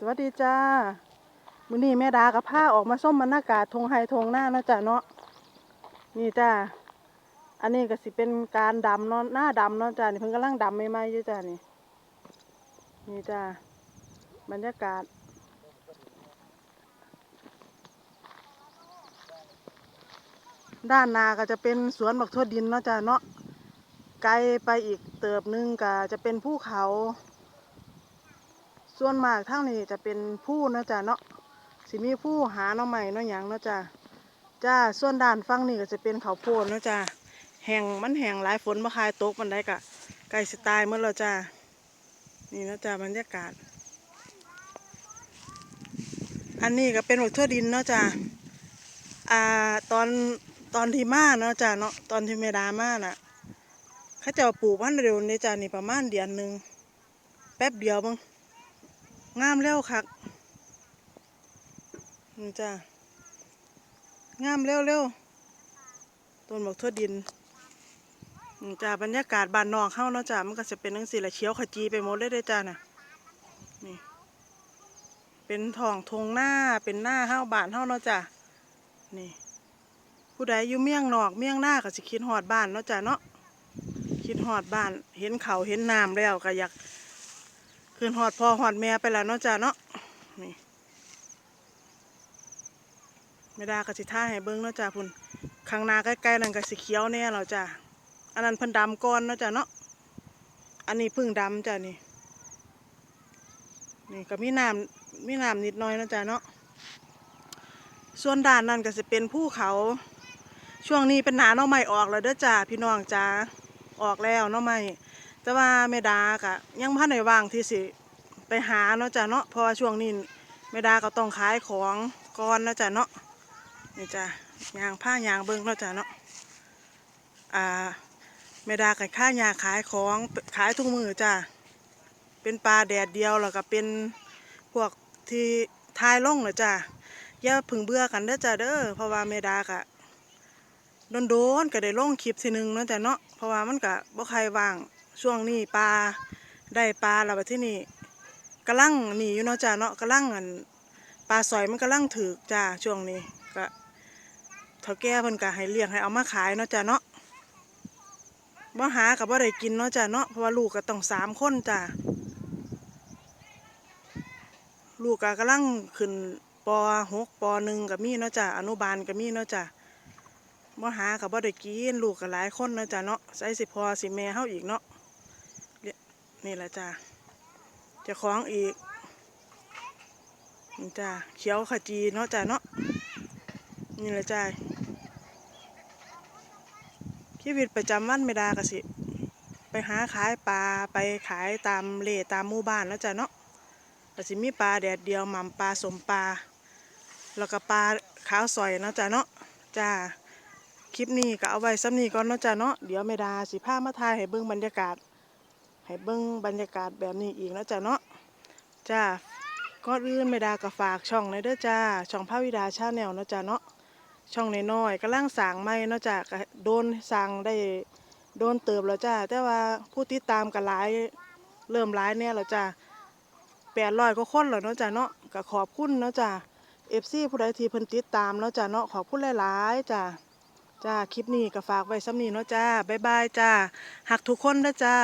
สวัสดีจ้ามื้อนี้แม่ดากับผ้าออกมาส้มบรรยากาศทงไฮทงหน้านะจ้ะเนาะนี่จ้าอันนี้ก็สิเป็นการดำเนาะหน้าดำเนาะจ้านี่เพิ่งกำลังดำใหม่ๆอยู่จ้านี่นี่จ้าบรรยากาศด้านนาก็จะเป็นสวนบักทั่วดินเนาะจ้าเนาะไกลไปอีกเติบหนึงก็จะเป็นภูเขา ส่วนมากทั้งนี้จะเป็นผู้เนาะจ้ะเนาะสิมีผู้หาหน่อใหม่เนาะหยังเนาะจ้ะจ้าส่วนด้านฝั่งนี้ก็จะเป็นเขาโพดเนาะจ้ะแห้งมันแห้งหลายฝนมาคายตกมันได้กะไก่สไตล์เมื่อเราจ้านี่เนาะจ้ะบรรยากาศ อันนี้ก็เป็นหมกทั่วดินเนาะจ้ะอ่าตอนตอนที่มาเนาะจ้ะเนาะตอนที่เมดามาน่ะเขาเจะปลูกมันเร็วนี่จ้ะนี่ประมาณเดือนหนึ่งแป๊บเดียวบ้าง งามแล้วคักนี่จ้างามเร็วเร็วต้นบอกทั่วดินนี่จ้าบรรยากาศบานนอกเข้าเนาะจ้ามันก็จะเป็นทั้งสีละเขียวขจีไปหมดเลยเด้จ้าน่ะนี่เป็นทองทงหน้าเป็นหน้าเข้าบานเข้าเนาะจ้านี่ผู้ใดอยู่เมี่ยงนอกเมี่ยงหน้าก็สิคิดหอดบ้านเนาะจ้าเนาะคิดหอดบ้านเห็นเขาเห็นน้ำแล้วก็อยาก คืนหอดพ่อหอดแม่ไปแล้วเนาะจ้าเนาะนี่ไม่ได้ก็สิท่าให้เบิ้งเนาะจ้าพุ่นข้างนาใกล้ๆนั่นก็สีเขียวแน่แล้วจ้าอันนั้นพิ่นดำก่อนเนาะจ้าเนาะอันนี้พึ่งดำจ้านี่นี่ก็มีน้ำมีน้ำนิดน่อยเนาะจ้าเนาะ ส่วนด้านนั้นก็จะเป็นภูเขา ช่วงนี้เป็นหนาหน่อไม้ออกแล้วเด้อจ้าพี่น้องจ้าออกแล้วหน่อไม้ แต่ว่าแม่ดากะยังพันในว่างที่สิไปหาเนาะจ้ะเนาะเพราะว่าช่วงนี้แม่ดาก็ต้องขายของก่อนเนาะจ้ะเนาะนี่จ้ะยางผ้ายางเบิ้งเนาะจ้ะเนาะอ่าแม่ดากับข้ายาขายของขายทุกมือจ้ะเป็นปลาแดดเดียวแล้วก็เป็นพวกที่ทายล่องเนาะจ้ะอย่าพึ่งเบื่อกันเด้อจ้ะเด้อเพราะว่าแม่ดากะโดนๆก็ได้ลงคลิปทีหนึงเนาะจ้ะเนาะเพราะว่ามันก็บ่ใครว่าง ช่วงนี้ปลาได้ปลาแล้วที่นี่กำลังหนีอยู่เนาะจ้าเนาะกำลังอันปลาสอยมันกำลังถือจ้าช่วงนี้ก็เท่าแก่เพิ่นก็ให้เลี้ยงให้เอามาขายเนาะจ้าเนาะบ่หากับบ่ได้กินเนาะจ้าเนาะเพราะว่าลูกก็ต้องสามคนจ้าลูกก็กำลังขึ้นปหกปหนึ่งกับมีเนาะจ้าอนุบาลกับมีเนาะจ้าบ่หากับบ่ได้กินลูกก็หลายคนเนาะจ้าเนาะใส่สิพอสิแม่เฮาอีกเนาะ นี่แหละจ้าจะคล้องอีกนี่จ้าเขียวขจีเนาะจ้าเนาะนี่แหละจ้าชีวิตประจำวันไม่ได้กสิ ไปหาขายปลาไปขายตามเล่ตามหมู่บ้านแล้วจ้าเนาะกสิมีปลาแดดเดียวหม่ำปลาสมปลาแล้วก็ปลาขาวสอยเนาะจ้าเนาะจ้าคลิปนี้ก็เอาไว้ซ้ำนี้ก่อนเนาะจ้าเนาะเดี๋ยวไม่ได้สิพามาถ่ายให้เบิ่งบรรยากาศ ให้เบิ้งบรรยากาศแบบนี้อีกแล้วจ้ะเนาะจ้าก็อื่นไม่ด้ก็ฝากช่องในอยเด้อจ้า ช่องพระวิดาชาแนลเนาะจ้ะเนาะช่องน้อยๆกำลังสางใหม่เนาะจ้าโดนสางได้โดนเติบแล้วจ้าแต่ว่าผู้ติดตามก็หลายเริ่มหลายแน่แล้วจ้าแปดร้อยก็คนแล้วเนาะจ้าเนาะก็ขอบคุณเนาะจ้าเอฟซีผู้ใดที่เพิ่นติดตามเนาะจ้าเนาะขอบคุณหลายๆจ้าจ้าคลิปนี้ก็ฝากไว้ซ้ำนี้เนาะจ้าบ๊ายบายจ้าหักทุกคนนะจ้า